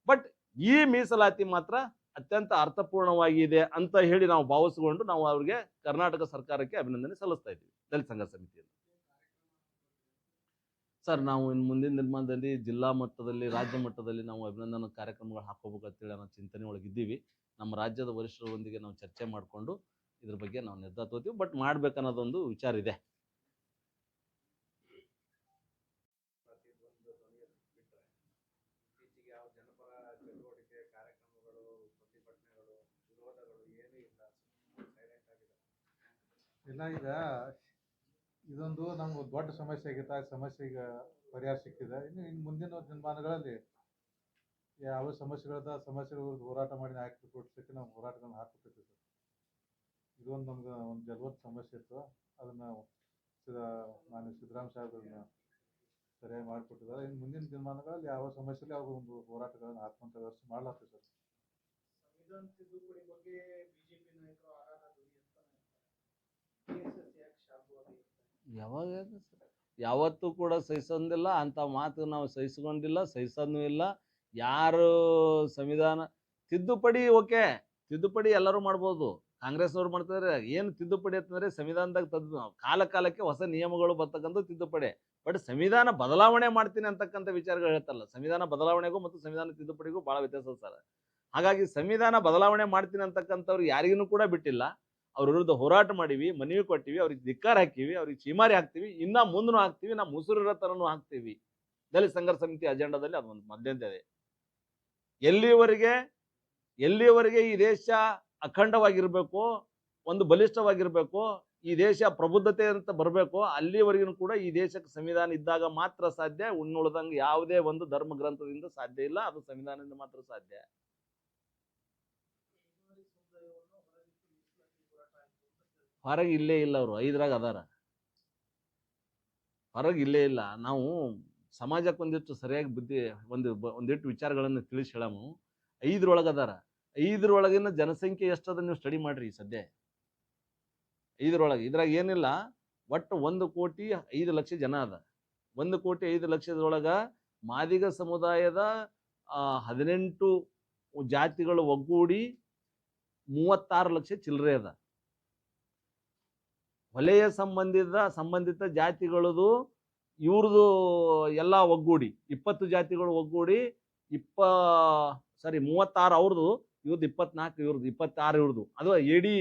ಬಟ್ ಈ ಮೀಸಲಾತಿ ಮಾತ್ರ ಅತ್ಯಂತ ಅರ್ಥಪೂರ್ಣವಾಗಿದೆ ಅಂತ ಹೇಳಿ ನಾವು ಭಾವಿಸಿಕೊಂಡು ನಾವು ಅವ್ರಿಗೆ ಕರ್ನಾಟಕ ಸರ್ಕಾರಕ್ಕೆ ಅಭಿನಂದನೆ ಸಲ್ಲಿಸ್ತಾ ಇದ್ದೀವಿ. ದಲಿತ ಸಂಘ ಸಮಿತಿಯಲ್ಲಿ. ಸರ್, ನಾವು ಇನ್ನು ಮುಂದಿನ ನಿರ್ಮಾಣದಲ್ಲಿ ಜಿಲ್ಲಾ ಮಟ್ಟದಲ್ಲಿ, ರಾಜ್ಯ ಮಟ್ಟದಲ್ಲಿ ನಾವು ಅಭಿನಂದನಾ ಕಾರ್ಯಕ್ರಮಗಳು ಹಾಕೋಬೇಕಂತೇಳಿ ನಾವು ಚಿಂತನೆ ಒಳಗಿದ್ದೀವಿ ನಮ್ಮ ರಾಜ್ಯದ ವರಿಷ್ಠರೊಂದಿಗೆ ನಾವು ಚರ್ಚೆ ಮಾಡಿಕೊಂಡು ಇದ್ರ ಬಗ್ಗೆ ನಾವು ನಿರ್ಧಾರ ಬಟ್ ಬಟ್ ಮಾಡ್ಬೇಕನ್ನೋದೊಂದು ವಿಚಾರ ಇದೆ. ಇಲ್ಲ ಈಗ ಇದೊಂದು ನಮ್ಗೆ ದೊಡ್ಡ ಸಮಸ್ಯೆ ಆಗಿತ್ತು. ಆ ಸಮಸ್ಯೆಗೆ ಪರಿಹಾರ ಸಿಕ್ಕಿದೆ. ಇನ್ನು ಇನ್ನು ಮುಂದಿನ ದಿನಮಾನಗಳಲ್ಲಿ ಯಾವ ಸಮಸ್ಯೆಗಳದ ಸಮಸ್ಯೆಗಳ ವಿರುದ್ಧ ಹೋರಾಟ ಮಾಡಿ ನಾಯಕರು ಕೊಡ್ಸಕ್ಕೆ ನಾವು ಹೋರಾಟಗಳನ್ನ ಹಾಕ್ಬಿಟ್ಟಿದ್ವಿ ಸರ್. ಇದೊಂದು ನಮ್ಗೆ ಒಂದು ಜಲವತ್ ಸಮಸ್ಯೆ ಇತ್ತು. ಅದನ್ನ ನಾನು ಮಾನ್ಯ ಸಿದ್ದರಾಮ ಸಾಹೇಬ್ರನ್ನ ಸರಿಯಾಗಿ ಮಾಡಿಕೊಟ್ಟಿದ್ದಾರೆ. ಇನ್ನು ಮುಂದಿನ ದಿನಮಾನಗಳಲ್ಲಿ ಯಾವ ಸಮಸ್ಯೆಲಿ ಯಾವ ಒಂದು ಹೋರಾಟಗಳನ್ನ ಹಾಕುವಂಥ ವ್ಯವಸ್ಥೆ ಮಾಡ್ಲಾಗ್ತದೆ ಸರ್. ಯಾವಾಗ? ಯಾವತ್ತೂ ಕೂಡ ಸಹಿಸೋದಿಲ್ಲ. ಅಂತ ಮಾತು ನಾವು ಸಹಿಸ್ಕೊಂಡಿಲ್ಲ ಸಹಿಸೋದೂ ಇಲ್ಲ. ಯಾರು ಸಂವಿಧಾನ ತಿದ್ದುಪಡಿ ಓಕೆ, ತಿದ್ದುಪಡಿ ಎಲ್ಲರೂ ಮಾಡ್ಬೋದು. ಕಾಂಗ್ರೆಸ್ನವ್ರು ಮಾಡ್ತಾರೆ ಏನು ತಿದ್ದುಪಡಿ ಅಂತಂದ್ರೆ ಸಂವಿಧಾನದಾಗ ತದ್ದು ಕಾಲ ಕಾಲಕ್ಕೆ ಹೊಸ ನಿಯಮಗಳು ಬರ್ತಕ್ಕಂಥ ತಿದ್ದುಪಡಿ. ಬಟ್ ಸಂವಿಧಾನ ಬದಲಾವಣೆ ಮಾಡ್ತೀನಿ ಅಂತಕ್ಕಂಥ ವಿಚಾರಗಳು ಹೇಳ್ತಲ್ಲ ಸಂವಿಧಾನ ಬದಲಾವಣೆಗೂ ಮತ್ತು ಸಂವಿಧಾನ ತಿದ್ದುಪಡಿಗೂ ಭಾಳ ವ್ಯತ್ಯಾಸ ಸರ್. ಹಾಗಾಗಿ ಸಂವಿಧಾನ ಬದಲಾವಣೆ ಮಾಡ್ತೀನಿ ಅಂತಕ್ಕಂಥವ್ರು ಯಾರಿಗೂ ಕೂಡ ಬಿಟ್ಟಿಲ್ಲ. ಅವ್ರ ವಿರುದ್ಧ ಹೋರಾಟ ಮಾಡೀವಿ, ಮನವಿ ಕೊಟ್ಟಿವಿ, ಅವ್ರಿಗೆ ಧಿಕ್ಕಾರ ಹಾಕಿವಿ, ಅವ್ರಿಗೆ ಚೀಮಾರಿ ಹಾಕ್ತಿವಿ, ಇನ್ನ ಮುಂದೂ ಹಾಕ್ತಿವಿ ನಾವು ಮುಸುರಿರೋ ಥರನೂ ಹಾಕ್ತೀವಿ. ದಲಿತ ಸಂಘರ್ಷ ಸಮಿತಿ ಅಜೆಂಡಾದಲ್ಲಿ ಅದೊಂದು ಮಧ್ಯಂತೆ ಇದೆ ಎಲ್ಲಿಯವರೆಗೆ ಎಲ್ಲಿಯವರೆಗೆ ಈ ದೇಶ ಅಖಂಡವಾಗಿರಬೇಕು, ಒಂದು ಬಲಿಷ್ಠವಾಗಿರಬೇಕು, ಈ ದೇಶ ಪ್ರಬುದ್ಧತೆ ಅಂತ ಬರಬೇಕು, ಅಲ್ಲಿವರೆಗೂ ಕೂಡ ಈ ದೇಶಕ್ಕೆ ಸಂವಿಧಾನ ಇದ್ದಾಗ ಮಾತ್ರ ಸಾಧ್ಯ, ಉಣ್ಣುಳ್ದಂಗೆ ಯಾವುದೇ ಒಂದು ಧರ್ಮ ಗ್ರಂಥದಿಂದ ಸಾಧ್ಯ ಇಲ್ಲ, ಅದು ಸಂವಿಧಾನದಿಂದ ಮಾತ್ರ ಸಾಧ್ಯ. ಹೊರಗೆ ಇಲ್ಲೇ ಇಲ್ಲ ಅವರು, ಐದ್ರಾಗ ಅದಾರ. ಹೊರಗೆ ಇಲ್ಲೇ ಇಲ್ಲ, ನಾವು ಸಮಾಜಕ್ಕೆ ಒಂದಿಷ್ಟು ಸರಿಯಾಗಿ ಬುದ್ಧಿ, ಒಂದು ಒಂದಿಟ್ಟು ವಿಚಾರಗಳನ್ನು ತಿಳಿಸಿ ಹೇಳಾಮು. ಐದರೊಳಗದಾರ. ಐದರೊಳಗಿನ ಜನಸಂಖ್ಯೆ ಎಷ್ಟದ ನೀವು ಸ್ಟಡಿ ಮಾಡ್ರಿ ಸದ್ಯ? ಐದರೊಳಗೆ. ಇದ್ರಾಗ ಏನಿಲ್ಲ, ಒಟ್ಟು ಒಂದು ಕೋಟಿ ಐದು ಲಕ್ಷ ಜನ ಅದ. ಒಂದು ಕೋಟಿ ಐದು ಲಕ್ಷದೊಳಗ ಮಾದಿಗ ಸಮುದಾಯದ ಹದಿನೆಂಟು ಜಾತಿಗಳು ಒಗ್ಗೂಡಿ ಮೂವತ್ತಾರು ಲಕ್ಷ ಚಿಲ್ಲರೆ ಅದ. ಹೊಲೆಯ ಸಂಬಂಧಿತ ಸಂಬಂಧಿತ ಜಾತಿಗಳದು ಇವ್ರದ್ದು ಎಲ್ಲ ಒಗ್ಗೂಡಿ, ಇಪ್ಪತ್ತು ಜಾತಿಗಳು ಒಗ್ಗೂಡಿ, ಇಪ್ಪ, ಸಾರಿ ಮೂವತ್ತಾರು ಅವ್ರದ್ದು ಇವ್ರದ್ದು ಇಪ್ಪತ್ನಾಲ್ಕು ಇವ್ರದ್ದು ಇಪ್ಪತ್ತಾರು ಇವ್ರದ್ದು ಅದು ಎಡಿ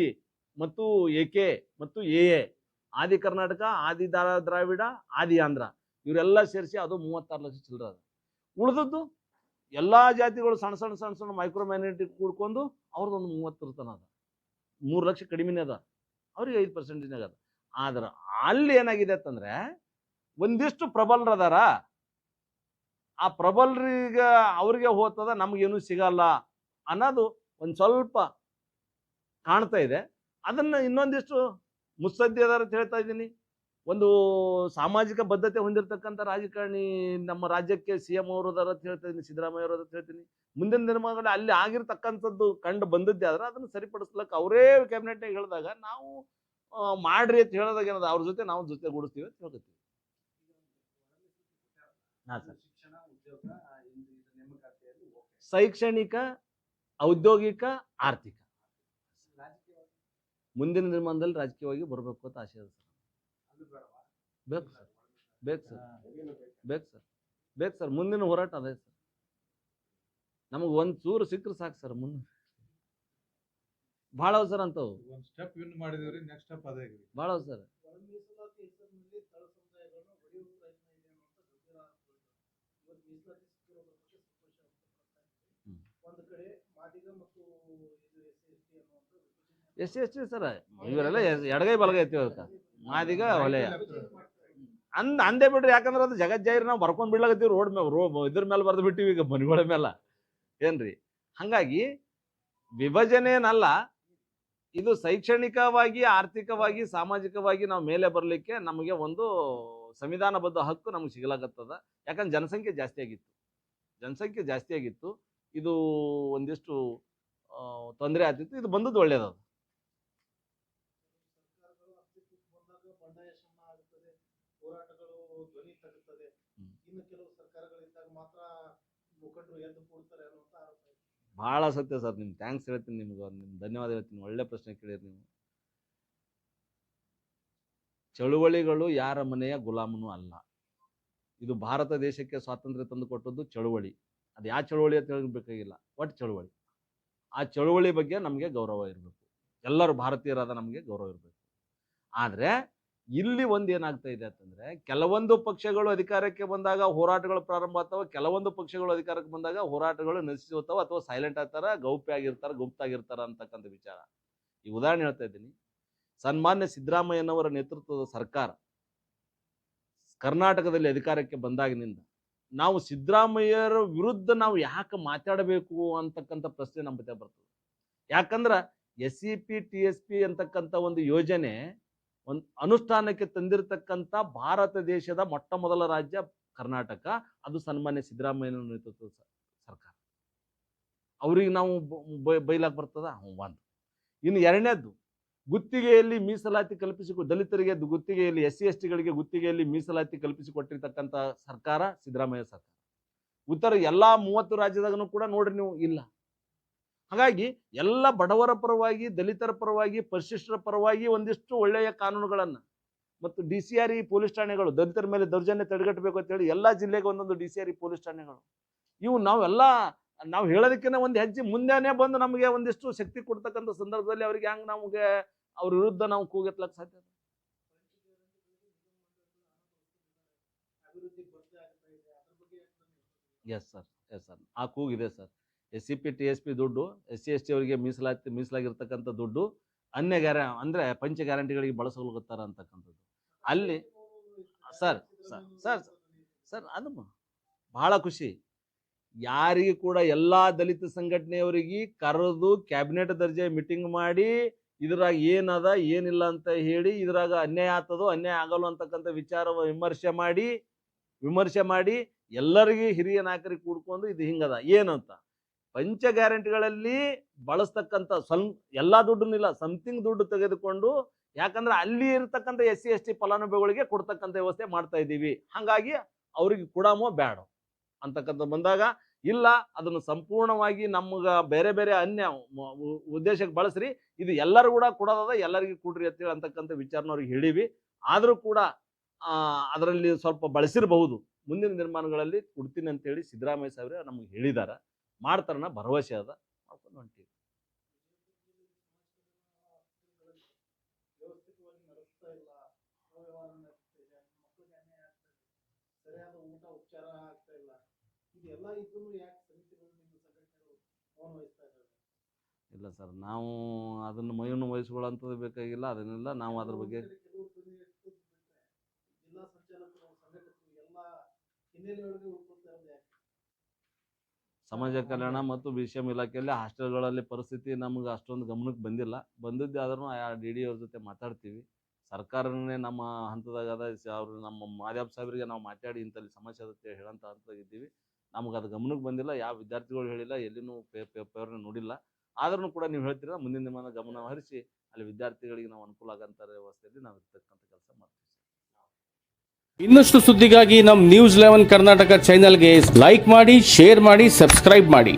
ಮತ್ತು ಎ ಕೆ ಮತ್ತು ಎ ಎ, ಆದಿ ಕರ್ನಾಟಕ, ಆದಿ ದಾರ, ದ್ರಾವಿಡ, ಆದಿ ಆಂಧ್ರ. ಇವರೆಲ್ಲ ಸೇರಿಸಿ ಅದು ಮೂವತ್ತಾರು ಲಕ್ಷ ಚಿಲ್ಲರ ಅದು. ಉಳಿದದ್ದು ಎಲ್ಲ ಜಾತಿಗಳು ಸಣ್ಣ ಸಣ್ಣ ಸಣ್ಣ ಸಣ್ಣ ಮೈಕ್ರೋ ಮೈನಾರಿಟಿ ಕೂಡ್ಕೊಂಡು ಅವ್ರದ್ದೊಂದು ಮೂವತ್ತರ ತನ ಅದ. ಮೂರು ಲಕ್ಷ ಕಡಿಮೆನೇ ಅದ. ಅವ್ರಿಗೆ ಐದು ಪರ್ಸೆಂಟೇಜ್ನಾಗ ಅದ. ಆದ್ರೆ ಅಲ್ಲಿ ಏನಾಗಿದೆ ಅಂತಂದ್ರೆ ಒಂದಿಷ್ಟು ಪ್ರಬಲರದಾರ. ಆ ಪ್ರಬಲರಿಗ ಅವ್ರಿಗೆ ಹೋಗ್ತದ ನಮಗೇನು ಸಿಗಲ್ಲ ಅನ್ನೋದು ಒಂದು ಸ್ವಲ್ಪ ಕಾಣ್ತಾ ಇದೆ. ಅದನ್ನ ಇನ್ನೊಂದಿಷ್ಟು ಮುತ್ಸದ್ದಿದಾರ ಅಂತ ಹೇಳ್ತಾ ಇದ್ದೀನಿ. ಒಂದು ಸಾಮಾಜಿಕ ಬದ್ಧತೆ ಹೊಂದಿರತಕ್ಕಂಥ ರಾಜಕಾರಣಿ ನಮ್ಮ ರಾಜ್ಯಕ್ಕೆ ಸಿ ಎಂ ಅವರು ಅದಾರ ಅಂತ ಹೇಳ್ತಾ ಇದ್ದೀನಿ, ಸಿದ್ದರಾಮಯ್ಯ ಅವರು ಅಂತ ಹೇಳ್ತೀನಿ ಮುಂದಿನ ದಿನಮಾನಗಳಲ್ಲಿ ಅಲ್ಲಿ ಆಗಿರ್ತಕ್ಕಂಥದ್ದು ಕಂಡು ಬಂದದ್ದೇ ಆದ್ರೆ ಅದನ್ನು ಸರಿಪಡಿಸ್ಲಿಕ್ಕೆ ಅವರೇ ಕ್ಯಾಬಿನೆಟ್ ಹೇಳಿದಾಗ ನಾವು ಮಾಡ್ರಿ ಅಂತ ಹೇಳಿದಾಗ ಏನದ? ಅವ್ರ ಜೊತೆ ನಾವು ಜೊತೆಗೂಡಿಸ್ತೀವಿ ಅಂತ ಹೇಳ್ಕೊತೀವಿ. ಹಾ ಸರ್. ಶಿಕ್ಷಣ ಉದ್ಯೋಗ ಆ, ಇದು ಇದು ನೇಮಕಾತಿಯಲ್ಲಿ ಓಕೆ ಶೈಕ್ಷಣಿಕ ಔದ್ಯೋಗಿಕ ಆರ್ಥಿಕ. ಮುಂದಿನ ನಿರ್ಮಾಣದಲ್ಲಿ ರಾಜಕೀಯವಾಗಿ ಬರಬೇಕು ಅಂತ ಆಸೆ ಇದೆ ಸರ್. ಬೇಕು ಸರ್. ಬೇಕು ಸರ್. ಬೇಕು? ಸರ್. ಬೇಕು ಸರ್. ಮುಂದಿನ ಹೋರಾಟ ಅದೇ ಸರ್. ನಮಗೆ ಒಂದು ಚೂರು ಸಿಕ್ಕರೆ ಸಾಕು ಸರ್ ಮುಂದೆ. ಭಾಳ ಸರ್ ಅಂತವು ಒಂದು ಸ್ಟೆಪ್ ವಿನ್ ಮಾಡಿದಿವ್ರಿ ನೆಕ್ಸ್ಟ್ ಸ್ಟೆಪ್ ಅದೇ ರೀ. ಭಾಳ ಸರ್ ಒಳ ಮೀಸಲಾತಿ ಹೆಸರಿನಲ್ಲಿ ತಳ ಸಮುದಾಯಗಳನ್ನು ಹೊಡೆಯುವ ಪ್ರಯತ್ನ ಇದೆ ಅನ್ನುವಂಥ ಗಂಭೀರ ಆರೋಪಗಳು ಇವತ್ತು ಮೀಸಲಾತಿ ಸಿಕ್ಕಿರೋದ್ರ ಬಗ್ಗೆ ಸಂತೋಷ ವ್ಯಕ್ತಪಡ್ತಾ ಇದ್ದೀವಿ ಹ್ಮ್. ಒಂದು ಕಡೆ ಮಾದಿಗ ಮತ್ತು ಇದು ಎಸ್ ಎಸ್ ಸರ್. ಇವರೆಲ್ಲ ಎಡಗೈ ಬಲಗೈ ಐತಿ ಅದಕ್ಕೆ ಮಾದಿಗ ಒಲೆಯ ಅಂದ್ ಅಂದೇ ಬಿಡ್ರಿ ಯಾಕಂದ್ರೆ ಅದು ಜಗಜ್ಜಾಹಿರ್ ನಾವು ಬರ್ಕೊಂಡ್ ಬಿಡ್ಲಾಗತ್ತೀವಿ ರೋಡ್ ಮೇಲೆ ರೋ ಇದ್ರ ಮೇಲೆ ಬರ್ದು ಬಿಟ್ಟಿವಿ ಈಗ ಮನೆಗಳ ಮೇಲೆ ಏನ್ರಿ? ಹಂಗಾಗಿ ವಿಭಜನೆ ಏನಲ್ಲ ಇದು ಶೈಕ್ಷಣಿಕವಾಗಿ ಆರ್ಥಿಕವಾಗಿ ಸಾಮಾಜಿಕವಾಗಿ ನಾವು ಮೇಲೆ ಬರಲಿಕ್ಕೆ ನಮಗೆ ಒಂದು ಸಂವಿಧಾನಬದ್ಧ ಹಕ್ಕು ನಮ್ಗೆ ಸಿಗಲಾಗತ್ತದ. ಯಾಕಂದ್ರೆ ಜನಸಂಖ್ಯೆ ಜಾಸ್ತಿ ಆಗಿತ್ತು. ಜನಸಂಖ್ಯೆ ಜಾಸ್ತಿ ಆಗಿತ್ತು. ಇದು ಒಂದಿಷ್ಟು ತೊಂದರೆ ಆಗ್ತಿತ್ತು. ಇದು ಬಂದದ್ದು ಒಳ್ಳೇದದು. ಭಾಳ ಸತ್ಯ ಸರ್. ನಿಮ್ಗೆ ಥ್ಯಾಂಕ್ಸ್ ಹೇಳ್ತೀನಿ ನಿಮ್ಗೆ. ನಿಮ್ಮ ಧನ್ಯವಾದ ಹೇಳ್ತೀನಿ. ಒಳ್ಳೆ ಪ್ರಶ್ನೆ ಕೇಳಿರಿ ನೀವು. ಚಳುವಳಿಗಳು ಯಾರ ಮನೆಯ ಗುಲಾಮನೂ ಅಲ್ಲ. ಇದು ಭಾರತ ದೇಶಕ್ಕೆ ಸ್ವಾತಂತ್ರ್ಯ ತಂದು ಕೊಟ್ಟದ್ದು ಚಳುವಳಿ. ಅದು ಯಾವ ಚಳುವಳಿ ಅಂತ ಹೇಳಬೇಕಾಗಿಲ್ಲ ಒಟ್ಟು ಚಳುವಳಿ? ಆ ಚಳುವಳಿ ಬಗ್ಗೆ ನಮಗೆ ಗೌರವ ಇರಬೇಕು. ಎಲ್ಲರೂ ಭಾರತೀಯರಾದ ನಮಗೆ ಗೌರವ ಇರಬೇಕು. ಆದರೆ ಇಲ್ಲಿ ಒಂದು ಏನಾಗ್ತಾ ಇದೆ ಅಂತಂದ್ರೆ, ಕೆಲವೊಂದು ಪಕ್ಷಗಳು ಅಧಿಕಾರಕ್ಕೆ ಬಂದಾಗ ಹೋರಾಟಗಳು ಪ್ರಾರಂಭ ಆಗ್ತಾವ, ಕೆಲವೊಂದು ಪಕ್ಷಗಳು ಅಧಿಕಾರಕ್ಕೆ ಬಂದಾಗ ಹೋರಾಟಗಳು ನಶಿಸಿ ಅಥವಾ ಸೈಲೆಂಟ್ ಆಗ್ತಾರ, ಗೌಪ್ಯ ಆಗಿರ್ತಾರ, ಗುಪ್ತ ಆಗಿರ್ತಾರ ಅಂತಕ್ಕಂಥ ವಿಚಾರ. ಈ ಉದಾಹರಣೆ ಹೇಳ್ತಾ ಇದ್ದೀನಿ. ಸನ್ಮಾನ್ಯ ಸಿದ್ದರಾಮಯ್ಯನವರ ನೇತೃತ್ವದ ಸರ್ಕಾರ ಕರ್ನಾಟಕದಲ್ಲಿ ಅಧಿಕಾರಕ್ಕೆ ಬಂದಾಗಿನಿಂದ ನಾವು ಸಿದ್ದರಾಮಯ್ಯರ ವಿರುದ್ಧ ನಾವು ಯಾಕೆ ಮಾತಾಡಬೇಕು ಅಂತಕ್ಕಂಥ ಪ್ರಶ್ನೆ ನಮ್ಮ ಜೊತೆ ಬರ್ತದೆ. ಯಾಕಂದ್ರೆ S C P T S P ಅಂತಕ್ಕಂಥ ಒಂದು ಯೋಜನೆ ಒಂದು ಅನುಷ್ಠಾನಕ್ಕೆ ತಂದಿರತಕ್ಕಂಥ ಭಾರತ ದೇಶದ ಮೊಟ್ಟ ಮೊದಲ ರಾಜ್ಯ ಕರ್ನಾಟಕ, ಅದು ಸನ್ಮಾನ್ಯ ಸಿದ್ದರಾಮಯ್ಯನ ನೇತೃತ್ವದ ಸರ್ಕಾರ. ಅವ್ರಿಗೆ ನಾವು ಬೈಲಾಗಿ ಬರ್ತದ? ಒಂದು ಇನ್ನು ಎರಡನೇದ್ದು ಗುತ್ತಿಗೆಯಲ್ಲಿ ಮೀಸಲಾತಿ ಕಲ್ಪಿಸಿಕೊ, ದಲಿತರಿಗೆ ಗುತ್ತಿಗೆಯಲ್ಲಿ ಎಸ್ ಸಿ ಎಸ್ ಟಿಗಳಿಗೆ ಗುತ್ತಿಗೆಯಲ್ಲಿ ಮೀಸಲಾತಿ ಕಲ್ಪಿಸಿಕೊಟ್ಟಿರ್ತಕ್ಕಂಥ ಸರ್ಕಾರ ಸಿದ್ದರಾಮಯ್ಯ ಸರ್ಕಾರ. ಉತ್ತರ ಎಲ್ಲ ಮೂವತ್ತು ರಾಜ್ಯದಾಗನು ಕೂಡ ನೋಡ್ರಿ ನೀವು, ಇಲ್ಲ. ಹಾಗಾಗಿ ಎಲ್ಲ ಬಡವರ ಪರವಾಗಿ, ದಲಿತರ ಪರವಾಗಿ, ಪರಿಶಿಷ್ಟರ ಪರವಾಗಿ ಒಂದಿಷ್ಟು ಒಳ್ಳೆಯ ಕಾನೂನುಗಳನ್ನು ಮತ್ತು D C R E police ಠಾಣೆಗಳು, ದಲಿತರ ಮೇಲೆ ದೌರ್ಜನ್ಯ ತಡೆಗಟ್ಟಬೇಕು ಅಂತೇಳಿ ಎಲ್ಲ ಜಿಲ್ಲೆಗೆ ಒಂದೊಂದು D C R E police ಠಾಣೆಗಳು, ಇವು ನಾವೆಲ್ಲ ನಾವು ಹೇಳೋದಕ್ಕಿಂತ ಒಂದು ಹೆಜ್ಜೆ ಮುಂದೆನೇ ಬಂದು ನಮಗೆ ಒಂದಿಷ್ಟು ಶಕ್ತಿ ಕೊಡ್ತಕ್ಕಂಥ ಸಂದರ್ಭದಲ್ಲಿ ಅವ್ರಿಗೆ ಹೆಂಗೆ ನಮಗೆ ಅವ್ರ ವಿರುದ್ಧ ನಾವು ಕೂಗೆತ್ಲಕ್ಕೆ ಸಾಧ್ಯ ಎಸ್ ಸರ್ ಎಸ್ ಸರ್ ಆ ಕೂಗಿದೆ sir S C P T S P ದುಡ್ಡು ಎಸ್ ಸಿ ಎಸ್ ಟಿ ಅವರಿಗೆ ಮೀಸಲಾತಿ ಮೀಸಲಾಗಿರ್ತಕ್ಕಂಥ ದುಡ್ಡು ಅನ್ಯ ಗ್ಯಾರ ಅಂದರೆ ಪಂಚ ಗ್ಯಾರಂಟಿಗಳಿಗೆ ಬಳಸೋಗುತ್ತಾರ ಅಂತಕ್ಕಂಥದ್ದು. ಅಲ್ಲಿ ಸರ್, ಸರ್, ಸರ್, ಸರ್ ಅದು ಬಹಳ ಖುಷಿ. ಯಾರಿಗೆ ಕೂಡ ಎಲ್ಲ ದಲಿತ ಸಂಘಟನೆಯವರಿಗೆ ಕರೆದು ಕ್ಯಾಬಿನೆಟ್ ದರ್ಜೆ ಮೀಟಿಂಗ್ ಮಾಡಿ ಇದ್ರಾಗ ಏನದ, ಏನಿಲ್ಲ ಅಂತ ಹೇಳಿ ಇದ್ರಾಗ ಅನ್ಯಾಯ ಆತದೋ, ಅನ್ಯಾಯ ಆಗಲ್ಲ ಅಂತಕ್ಕಂಥ ವಿಚಾರ ವಿಮರ್ಶೆ ಮಾಡಿ ವಿಮರ್ಶೆ ಮಾಡಿ ಎಲ್ಲರಿಗೂ ಹಿರಿಯ ನಾಯಕರಿಗೆ ಕೂಡ್ಕೊಂಡು ಇದು ಹಿಂಗದ. ಏನಂತ? ಪಂಚ ಗ್ಯಾರಂಟಿಗಳಲ್ಲಿ ಬಳಸ್ತಕ್ಕಂಥ ಸ್ವಲ್ಪ ಎಲ್ಲಾ ದುಡ್ಡನ್ನಿಲ್ಲ ಸಮಥಿಂಗ್ ದುಡ್ಡು ತೆಗೆದುಕೊಂಡು ಯಾಕಂದ್ರೆ ಅಲ್ಲಿ ಇರತಕ್ಕಂಥ ಎಸ್ ಸಿ ಎಸ್ ಟಿ ಫಲಾನುಭವಿಗಳಿಗೆ ಕೊಡ್ತಕ್ಕಂಥ ವ್ಯವಸ್ಥೆ ಮಾಡ್ತಾ ಇದ್ದೀವಿ. ಹಾಗಾಗಿ ಅವ್ರಿಗೆ ಕೊಡಮೋ ಬೇಡ ಅಂತಕ್ಕಂಥ ಬಂದಾಗ, ಇಲ್ಲ, ಅದನ್ನು ಸಂಪೂರ್ಣವಾಗಿ ನಮ್ಗೆ ಬೇರೆ ಬೇರೆ ಅನ್ಯ ಉದ್ದೇಶಕ್ಕೆ ಬಳಸ್ರಿ. ಇದು ಎಲ್ಲರೂ ಕೂಡ ಕೊಡೋದದ, ಎಲ್ಲರಿಗೂ ಕೊಡ್ರಿ ಅಂತೇಳಿ ಅಂತಕ್ಕಂಥ ವಿಚಾರನ ಅವ್ರಿಗೆ ಹೇಳಿವಿ. ಆದರೂ ಕೂಡ ಅದರಲ್ಲಿ ಸ್ವಲ್ಪ ಬಳಸಿರಬಹುದು. ಮುಂದಿನ ನಿರ್ಮಾಣಗಳಲ್ಲಿ ಕೊಡ್ತೀನಿ ಅಂತೇಳಿ ಸಿದ್ದರಾಮಯ್ಯ ಸಾಹೇಬ್ರೆ ನಮ್ಗೆ ಹೇಳಿದಾರ. ಮಾಡ್ತಾರನ್ನ ಭರವಸೆ ಅದ. ಮಾಡ್ಕೊಂಡು ಹೊಂಟೀವಿ ವ್ಯವಸ್ಥಿತವಾಗಿ ನಡೆಸ್ತಾ ಇಲ್ಲ ಅವ್ಯವಹಾರ ನಡೆಸ್ತಾ ಇದೆ ಮಕ್ಕಳಿಗೆ ಅನ್ಯಾಯ ಆಗ್ತಾ ಇದೆ ಸರಿಯಾದ ಊಟ ಉಪಚಾರ ಆಗ್ತಾ ಇಲ್ಲ ಇದೆಲ್ಲ ಇದ್ರೂ ಯಾಕೆ ಸಮಿತಿಗಳು ನಿಮ್ಮ ಸಂಘಟನೆಗಳು ಮೌನ ವಹಿಸ್ತಾ ಇದ್ದಾರೆ ಇಲ್ಲ ಸರ್ ನಾವು ಅದನ್ನು ಮೈಯನ್ನು ವಹಿಸ್ಕೊಳ್ಳೋಂಥದ್ದು ಬೇಕಾಗಿಲ್ಲ ಅದನ್ನೆಲ್ಲ ನಾವು ಅದ್ರ ಬಗ್ಗೆ ಸಮಾಜ ಕಲ್ಯಾಣ ಮತ್ತು ಬಿ ಸಿ ಎಂ ಇಲಾಖೆಯಲ್ಲಿ ಹಾಸ್ಟೆಲ್ಗಳಲ್ಲಿ ಪರಿಸ್ಥಿತಿ ನಮ್ಗೆ ಅಷ್ಟೊಂದು ಗಮನಕ್ಕೆ ಬಂದಿಲ್ಲ. ಬಂದಿದ್ದೆ ಆದ್ರೂ ಆ ಡಿ ಡಿ ಅವ್ರ ಜೊತೆ ಮಾತಾಡ್ತೀವಿ. ಸರ್ಕಾರನೇ ನಮ್ಮ ಹಂತದಾಗ ಅದ ಅವ್ರು ನಮ್ಮ ಮಾದೇವ್ ಸಾಹೇಬರಿಗೆ ನಾವು ಮಾತಾಡಿ ಇಂಥಲ್ಲಿ ಸಮಸ್ಯೆ ಅದಕ್ಕೆ ಹೇಳಂತ ಹಂತದಾಗ ಇದ್ದೀವಿ. ನಮ್ಗೆ ಅದು ಗಮನಕ್ಕೆ ಬಂದಿಲ್ಲ, ಯಾವ ವಿದ್ಯಾರ್ಥಿಗಳು ಹೇಳಿಲ್ಲ, ಎಲ್ಲಿನೂ ಪೇಪರ್ನ ನೋಡಿಲ್ಲ. ಆದ್ರೂ ಕೂಡ ನೀವು ಹೇಳ್ತೀರ ಮುಂದಿನ ದಿನ ಗಮನ ಹರಿಸಿ, ಅಲ್ಲಿ ವಿದ್ಯಾರ್ಥಿಗಳಿಗೆ ನಾವು ಅನುಕೂಲ ಆಗಂತ ವ್ಯವಸ್ಥೆಯಲ್ಲಿ ನಾವು ಇರ್ತಕ್ಕಂಥ ಕೆಲಸ ಮಾಡ್ತೀವಿ ಇನ್ನಷ್ಟು ಸುದ್ದಿಗಾಗಿ ನಮ್ಮ ನ್ಯೂಸ್ ಲೆವೆನ್ ಕರ್ನಾಟಕ ಚಾನೆಲ್ಗೆ ಲೈಕ್ ಮಾಡಿ ಶೇರ್ ಮಾಡಿ ಸಬ್ಸ್ಕ್ರೈಬ್ ಮಾಡಿ.